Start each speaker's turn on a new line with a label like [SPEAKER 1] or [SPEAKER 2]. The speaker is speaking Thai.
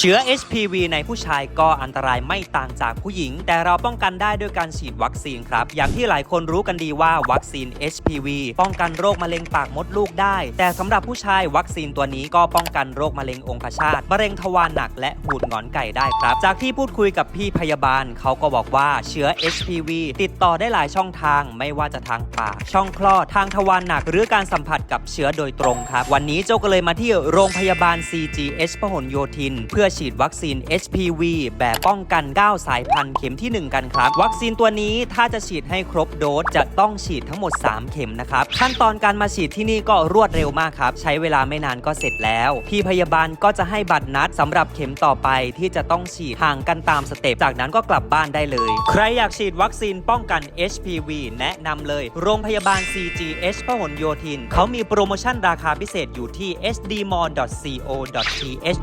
[SPEAKER 1] เชื้อ HPV ในผู้ชายก็อันตรายไม่ต่างจากผู้หญิง แต่เราป้องกันได้ด้วยการฉีดวัคซีนครับ อย่างที่หลายคนรู้กันดีว่าวัคซีน HPV ป้องกันโรคมะเร็งปากมดลูกได้ แต่สำหรับผู้ชายวัคซีนตัวนี้ก็ป้องกันโรคมะเร็งองคชาตมะเร็งทวารหนักและหูดหงอนไก่ได้ครับ จากที่พูดคุยกับพี่พยาบาลเขาก็บอกว่าเชื้อ HPV ติดต่อได้หลายช่องทาง ไม่ว่าจะทางปากช่องคลอดทางทวารหนัก หรือการสัมผัสกับเชื้อโดยตรงครับ วันนี้โจก็เลยมาที่โรงพยาบาล CGH พหลโยธิน เพื่อฉีดวัคซีน HPV แบบป้องกัน 9 สายพันธุ์เข็มที่ 1 กันครับ วัคซีนตัวนี้ถ้าจะฉีดให้ครบโดสจะต้องฉีดทั้งหมด 3 เข็มนะครับ ขั้นตอนการมาฉีดที่นี่ก็รวดเร็วมากครับ ใช้เวลาไม่นานก็เสร็จแล้ว พี่พยาบาลก็จะให้บัตรนัดสำหรับเข็มต่อไปที่จะต้องฉีดห่างกันตามสเต็ปจากนั้นก็กลับบ้านได้เลย ใครอยากฉีดวัคซีนป้องกัน HPV แนะนำเลย โรงพยาบาล CGH พหลโยธิน เขามีโปรโมชั่นราคาพิเศษอยู่ที่ sdmall.co.th